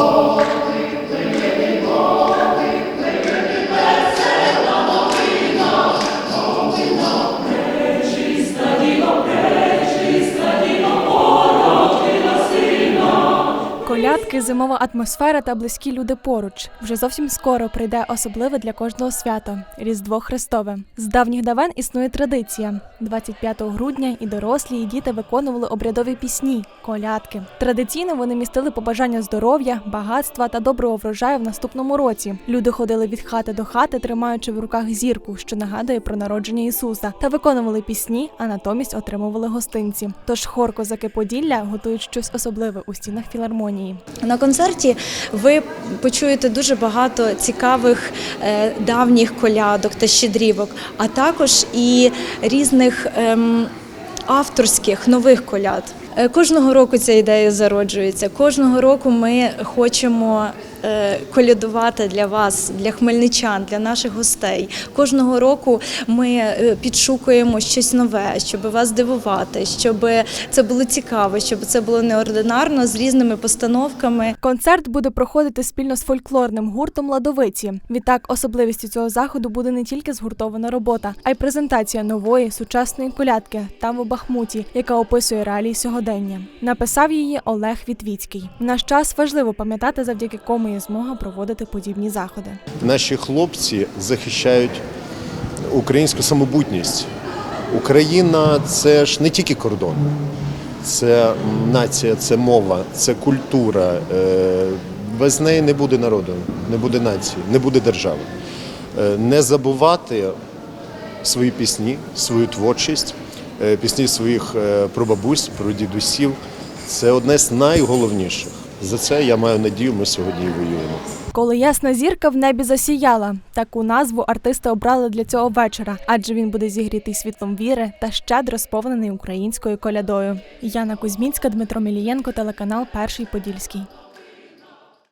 Oh. Колядки, зимова атмосфера та близькі люди поруч. Вже зовсім скоро прийде особливе для кожного свято Різдво Христове. З давніх давен існує традиція. 25 грудня і дорослі, і діти виконували обрядові пісні, колядки. Традиційно вони містили побажання здоров'я, багатства та доброго врожаю в наступному році. Люди ходили від хати до хати, тримаючи в руках зірку, що нагадує про народження Ісуса, та виконували пісні, а натомість отримували гостинці. Тож хор козаки Поділля готують щось особливе у стінах філармонії. На концерті ви почуєте дуже багато цікавих е, давніх колядок та щедрівок, а також і різних ем, авторських нових коляд. Е, Кожного року ця ідея зароджується. Кожного року ми хочемо колядувати для вас, для хмельничан, для наших гостей. Кожного року ми е, підшукуємо щось нове, щоб вас здивувати, щоб це було цікаво, щоб це було неординарно з різними постановками. Концерт буде проходити спільно з фольклорним гуртом Ладовиці. Відтак, особливістю цього заходу буде не тільки згуртована робота, а й презентація нової сучасної колядки там у Бахмуті, яка описує реалії сьогодення. Написав її Олег Вітвіцький. Наш час важливо пам'ятати, завдяки кому є змога проводити подібні заходи. Наші хлопці захищають українську самобутність. Україна це ж не тільки кордон, це нація, це мова, це культура. Е, Без неї не буде народу, не буде нації, не буде держави. Е, Не забувати свої пісні, свою творчість, е, пісні своїх прабабусь, прадідусів це одне з найголовніших. За це я маю надію, ми сьогодні і воюємо. Коли ясна зірка в небі засіяла, таку назву артисти обрали для цього вечора, адже він буде зігрітий світлом віри та щедро сповнений українською колядою. Яна Кузьмінська, Дмитро Мілієнко, телеканал Перший Подільський.